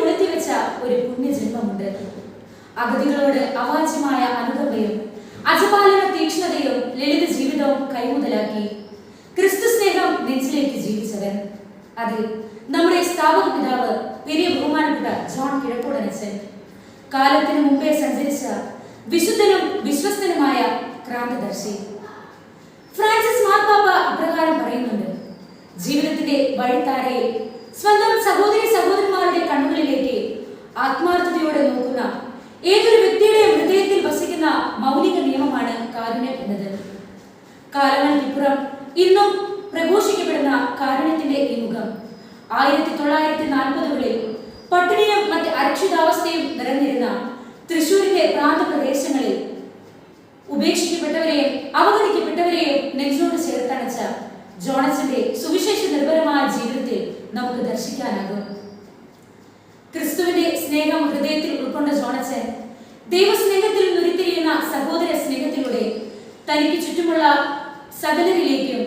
കൊളുത്തിവെച്ച ഒരു പുണ്യജന്മമുണ്ട്. അഗതികളോട് അവാച്യമായ അനുകമ്പയും അജപാലന തീക്ഷ്ണതയും ലളിത ജീവിതവും കൈമുതലാക്കി ക്രിസ്തു സ്നേഹം നെഞ്ചിലേക്ക് ജീവിച്ചവൻ. അതിൽ നമ്മുടെ സ്ഥാപക പിതാവ് പെരിയ ബഹുമാനപ്പെട്ട ജോൺ കിഴക്കോടനച്ചൻ. കാലത്തിന് മുമ്പേ സഞ്ചരിച്ച വിശുദ്ധനും വിശ്വസ്തനുമായ ക്രാന്തദർശി. ഫ്രാൻസിസ് മാർപ്പാപ്പ അപ്രകാരം പറയുന്നുണ്ട് ജീവിതത്തിന്റെ വഴിത്താരയിൽ സ്വന്തം സഹോദരി സഹോദരന്മാരുടെ ഇന്നും പ്രഘോഷിക്കപ്പെടുന്ന കാരുണ്യത്തിന്റെ ഈ മുഖം. ആയിരത്തി തൊള്ളായിരത്തി നാൽപ്പതുകളിൽ പട്ടിണിയും മറ്റ് അരക്ഷിതാവസ്ഥയും നിറഞ്ഞിരുന്ന തൃശൂരിന്റെ പ്രാന്തപ്രദേശങ്ങളിൽ ഉപേക്ഷിക്കപ്പെട്ടവരെയും അവഗണിക്കപ്പെട്ടവരെയും നെഞ്ചോട് ചേർത്തണച്ച ജോണസിന്റെ സുവിശേഷ നിർഭരമായ ജീവിതത്തിൽ നമുക്ക് ദർശിക്കാനാകും. ക്രിസ്തുവിന്റെ സ്നേഹം ഹൃദയത്തിൽ ഉൾക്കൊണ്ട ജോണച്ചൻ ദൈവസ്നേഹത്തിൽ ഉരുത്തിരിയുന്ന സഹോദര സ്നേഹത്തിലൂടെ തനിക്ക് ചുറ്റുമുള്ള സകലരിലേക്കും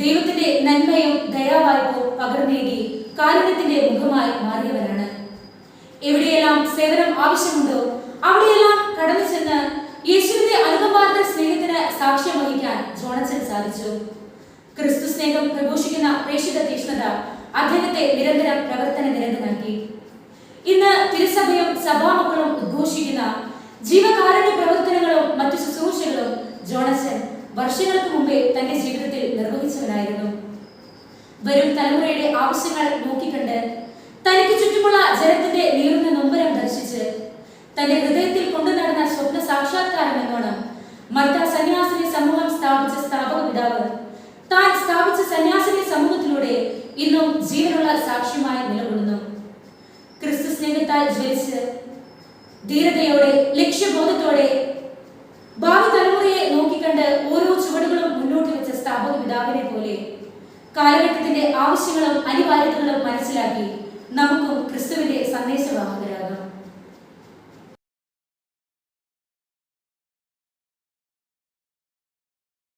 ദൈവത്തിന്റെ നന്മയും ദയാവായ്പോ പകർന്നേകി കാരുണ്യത്തിന്റെ മുഖമായി മാറിയവരാണ്. എവിടെയെല്ലാം സേവനം ആവശ്യമുണ്ടോ അവിടെയെല്ലാം കടന്നു ചെന്ന് യേശുവിന്റെ അനുകമ്പാർത്ത സ്നേഹത്തിന് സാക്ഷ്യം വഹിക്കാൻ ജോണച്ചൻ സാധിച്ചു. ക്രിസ്തു സ്നേഹം പ്രഘോഷിക്കുന്ന പ്രേക്ഷിത തീക്ഷ്ണത അദ്ദേഹത്തെ നിരന്തരം പ്രവർത്തന നിരന്തനാക്കി ഇന്ന് തിരുസഭയും സഭാമക്കളും ഉദ്ഘോഷിക്കുന്ന ജീവകാരുണ്യ പ്രവർത്തനങ്ങളും മറ്റു ശുശ്രൂഷകളും ജോണസൺ വർഷങ്ങൾക്ക് മുമ്പേ തന്റെ ജീവിതത്തിൽ നിർവഹിച്ചവനായിരുന്നു. വരും തലമുറയുടെ ആവശ്യങ്ങൾ നോക്കിക്കണ്ട് തനിക്ക് ചുറ്റുമുള്ള ജലത്തിന്റെ നീറുന്ന നൊമ്പരം ദർശിച്ച് തന്റെ ഹൃദയത്തിൽ കൊണ്ടു നടന്ന സ്വപ്ന സാക്ഷാത്കാരം എന്നോണം മർത്ത സന്യാസിനി സമൂഹം സ്ഥാപിച്ച സ്ഥാപക പിതാവ് താൻ സ്ഥാപിച്ച സന്യാസിനി സമൂഹത്തിലൂടെ ഇന്നും ജീവനുള്ള സാക്ഷ്യമായി നിലകൊള്ളുന്നു. ക്രിസ്തു സ്നേഹത്താൽ ജ്വലിച്ച് ധീരതയോടെ ലക്ഷ്യബോധത്തോടെ ഭാവി നോക്കിക്കണ്ട് ഓരോ ചുവടുകളും മുന്നോട്ട് വെച്ച സ്ഥാപക പിതാവിനെ പോലെ കാലഘട്ടത്തിന്റെ ആവശ്യങ്ങളും അനിവാര്യതകളും മനസ്സിലാക്കി നമുക്കും ക്രിസ്തുവിന്റെ സന്ദേശവാഹകരാണ്